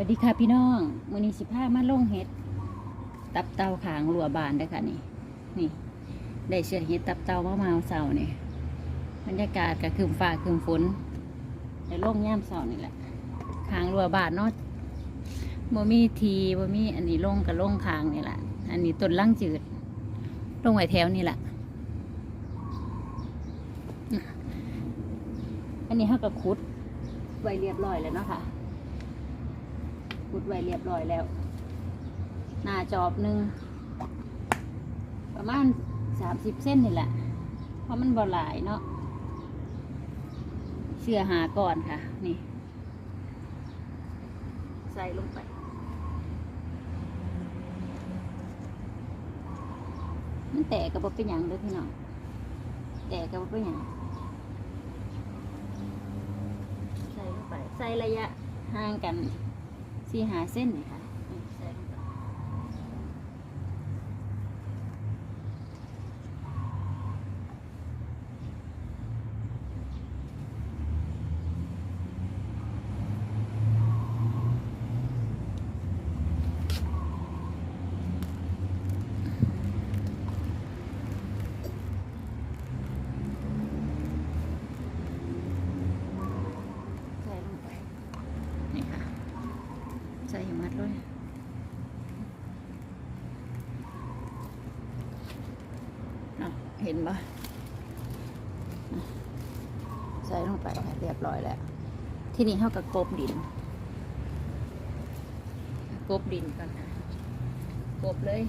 วัสดีค่ะพี่น้องมือนี้สิพามาลงเห็ด ตับเตาขางรัวบานเด้ค่ะนี่ นี่ ได้เชื่อเห็ดตับเตามาเมาเสานี่บรรยากาศก็คืมฟ้าคืมฝนได้ลงย่ามเสานี่แหละขางรัวบานเนาะบ่มีทีบ่มีอันนี้ลงกับลงคางนี่แหละอันนี้ต้นล่างจืด ลงไว้แถวนี่แหละอันนี้เขาก็คุดไว้เรียบร้อยแล้วเนาะค่ะ ดไว้เรียบร้อยแล้ว หน้าจอบหนึ่งประมาณสามสิบเส้นนี่แหละ เพราะมันบ่หลายเนาะเชื่อหาก่อนค่ะ นี่ ใส่ลงไปมันแตกกับบ่เป็นหยังด้อพี่น้องแตกกับบ่เป็นหยังใส่ลงไป ใส่ระยะห่างกัน สี่หาเส้นเลยค่ะนี่ใส่ลงไปใส่ลงไป นี่ค่ะ ใส่ให้หมัดเลยเนาะเห็นปะใส่ลงไปเรียบร้อยแล้ว ที่นี่เท่ากับกบดิน กบดินก่อนค่ะกบเลย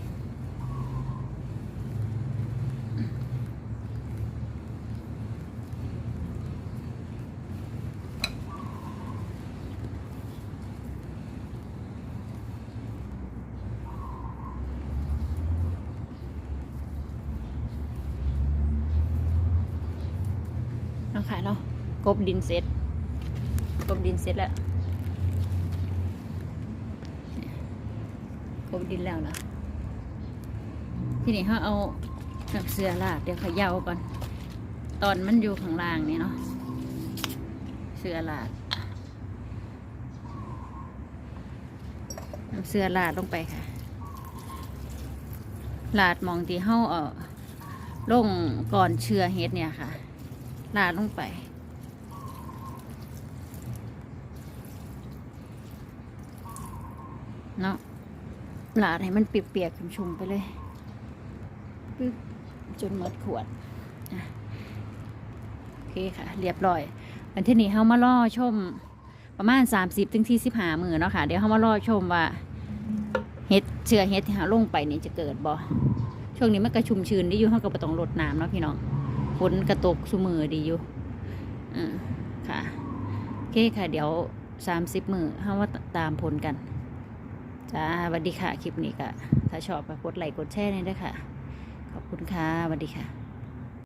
เนะค่ะเนาะกบดินเสร็จกบดินเสร็จแล้วกบดินแล้วเหรอทีนี้เขาเอากับเสือลาดเดี๋ยวเขย่าก่อน ตอนมันอยู่ข้างล่างนี่เนาะเสือลาดเอาเสือลาดลงไปค่ะ ลาดมองที่เฮาเออลงก่อนเชื่อเฮ็ดเนี่ยค่ะ ลาดลงไป เนาะลาดให้มันเปียกๆชุ่มๆไปเลยปึ๊บจนหมดขวดโอเคค่ะ เรียบร้อยวันที่นี้เฮามาล่อชมประมาณ 30ถึงที่15มือเนาะค่ะ เดี๋ยวเฮามาล่อชมว่าเฮ็ดเชื้อเฮ็ดที่เฮาลงไปนี่จะเกิดบ่ช่วงนี้มันกระชุ่มชื้นดีอยู่เฮาก็บ่ต้องรดน้ำเนาะพี่น้อง ฝนกระตกสุมือดีอยู่อ่าค่ะโอเคค่ะ เดี๋ยวสามสิบมือห้าว่าตามผลกันจ้าสวัสดีค่ะ คลิปนี้ก็ถ้าชอบก็กดไลค์กดแชร์นี่ด้วยค่ะ ขอบคุณค่ะสวัสดีค่ะ